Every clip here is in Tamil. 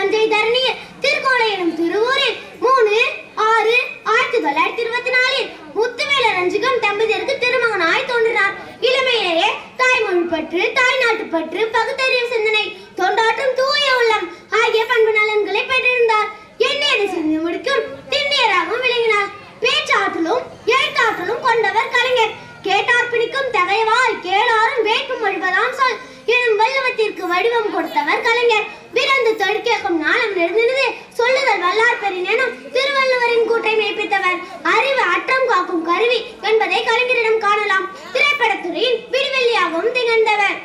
தஞ்சை தரணியில் திருக்கோளை எனும் திருவூரில் மூணு ஆறு ஆயிரத்தி தொள்ளாயிரத்தி இருபத்தி நாலில் முத்துவேல ரஞ்சிகம் தம்பதியருக்கு திருமகனாய் தோன்றினார். இளமையிலேயே தாய்மொழி பற்று தாய்நாட்டு பற்று பகுத்தறிவு சிந்தனை தொண்டாற்றும் தூய உள்ளம் ஆகிய பண்பு நலன்களை பெற்றிருந்தார். எண்ணியதை செஞ்சு முடிக்கும் திண்ணியராகவும் விளங்கினார். பேச்சாற்றலும் எழுத்தாற்றலும் கொண்டவர் கலைஞர். கேட்டார் பிடிக்கும் தகைவால் கேளாரும் வேட்பு மொழிவதாம் சொல். எனும் வள்ளுவத்திற்கு வடிவம் கொடுத்தவர் கலைஞர். பிறந்து தொழிற்கேக்கும் நாளம் நெருங்கினது சொல்லுதல் வல்லார் பெறினும் திருவள்ளுவரின் கூட்டை மெய்ப்பித்தவர். அறிவு அற்றம் காக்கும் கருவி என்பதை கலைஞரிடம் காணலாம். திரைப்படத்துறையின் விடுவெள்ளியாகவும் திகழ்ந்தவர்.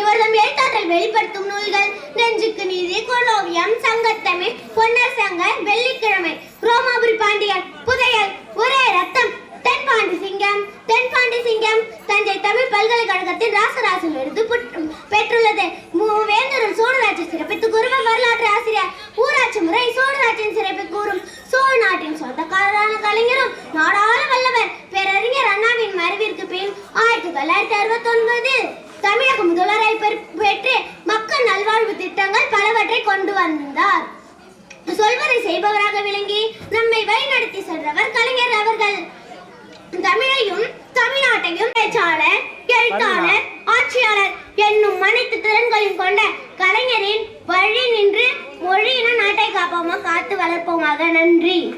இவர்தம் எழுத்தாற்றல் வெளிப்படுத்தும் நூல்கள் நெஞ்சுக்கு நீதி கொலோவியம் சங்கத்தமிழ் பொன்னர் சங்க வெள்ளிக்கிழமை ரோமாபுரி பாண்டியன் புதையல் ஒரே ரத்தம் தென்பாண்டி சிங்கம் தென்பாண்டி சிங்கம் தஞ்சை தமிழ் பல்கலைக்கழகத்தின் ராசராச விருது பெற்றுள்ளது. தொள்ளாயிரத்தி அறுபத்தி ஒன்பதில் தமிழக முதல்வரை பெற்- பெற்று மக்கள் நல்வாழ்வு திட்டங்கள் பலவற்றை கொண்டு வந்தார். சொல்வதை செய்பவராக விளங்கி நம்மை வழிநடத்தி சென்றவர் கலைஞர் அவர்கள். தமிழையும் தமிழ்நாட்டையும் பேச்சாளர் எழுத்தாளர் ஆட்சியாளர் என்னும் அனைத்து திறன்களையும் கொண்ட கலைஞரின் வழி நின்று மொழியின நாட்டை காப்போமா காத்து வளர்ப்போமாக. நன்றி.